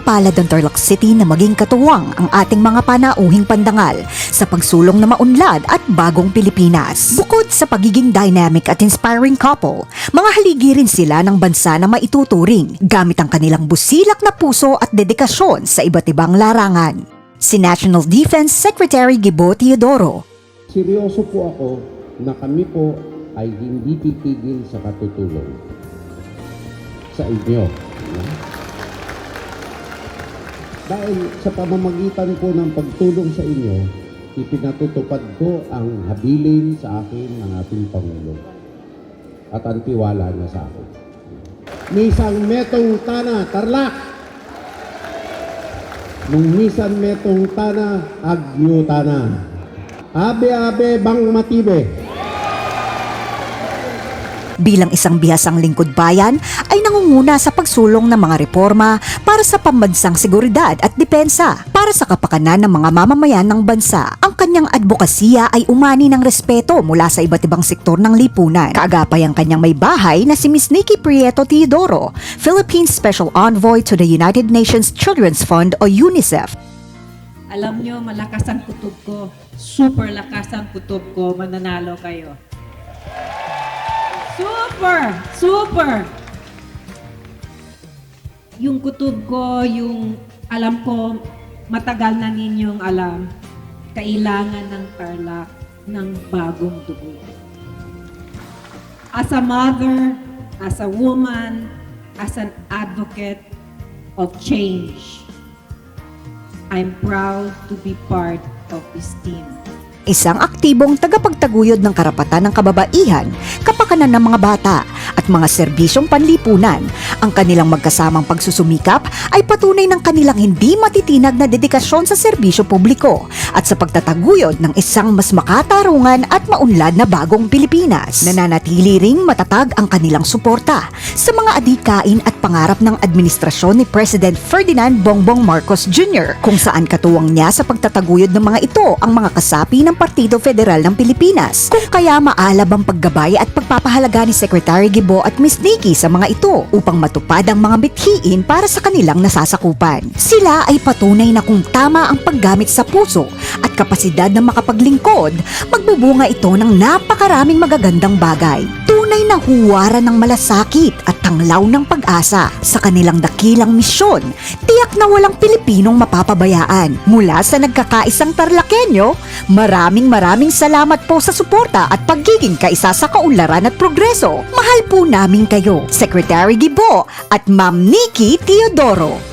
Mapalad ang Tarlac City na maging katuwang ang ating mga panauhing pandangal sa pagsulong na maunlad at bagong Pilipinas. Bukod sa pagiging dynamic at inspiring couple, mga haligi rin sila ng bansa na maituturing gamit ang kanilang busilak na puso at dedikasyon sa iba't ibang larangan. Si National Defense Secretary Gibo Teodoro Seryoso po ako na kami po ay hindi titigil sa katutulong sa inyo. Dahil sa pamamagitan po ng pagtulong sa inyo, ipinatutupad ko ang habilin sa akin ng ating Pangulo at ang tiwala niya sa akin. Misang metong tana, tarlak! Nung misan metong tana, agyo tana. Abe-abe bang matibe. Bilang isang bihasang lingkod bayan ay nangunguna sa pagsulong ng mga reforma para sa pambansang seguridad at depensa para sa kapakanan ng mga mamamayan ng bansa. Ang kanyang advokasya ay umani ng respeto mula sa iba't ibang sektor ng lipunan. Kaagapay ang kanyang may bahay na si Miss Nikki Prieto Teodoro, Philippine Special Envoy to the United Nations Children's Fund o UNICEF. Alam nyo, malakas ang kutob ko. Super lakas ang kutob ko. Mananalo kayo. Super! Super! Yung kutob ko, yung alam ko, matagal na ninyong alam, kailangan ng tarlac ng bagong dugo. As a mother, as a woman, as an advocate of change, I'm proud to be part of this team. Isang aktibong tagapagtaguyod ng karapatan ng kababaihan, kapakanan ng mga bata at mga serbisyong panlipunan. Ang kanilang magkasamang pagsusumikap ay patunay ng kanilang hindi matitinag na dedikasyon sa serbisyo publiko at sa pagtataguyod ng isang mas makatarungan at maunlad na bagong Pilipinas. Nananatili ring matatag ang kanilang suporta sa mga adhikain at pangarap ng administrasyon ni President Ferdinand Bongbong Marcos Jr. kung saan katuwang niya sa pagtataguyod ng mga ito ang mga kasapi ng Partido Federal ng Pilipinas. Kung kaya maalab ang paggabay at pagpapahalaga ni Secretary Gibo at Miss Nikki sa mga ito upang matupad ang mga bithiin para sa kanilang nasasakupan. Sila ay patunay na kung tama ang paggamit sa puso at kapasidad na makapaglingkod, magbubunga ito ng napakaraming magagandang bagay. Tunay na huwaran ng malasakit at tanglaw ng pag-asa sa kanilang dakilang misyon. Tiyak na walang Pilipinong mapapabayaan. Mula sa nagkakaisang Tarlakenyo, maraming maraming salamat po sa suporta at pagiging kaisa sa kaunlaran at progreso. Mahal po namin kayo, Secretary Gibo at Ma'am Nikki Teodoro.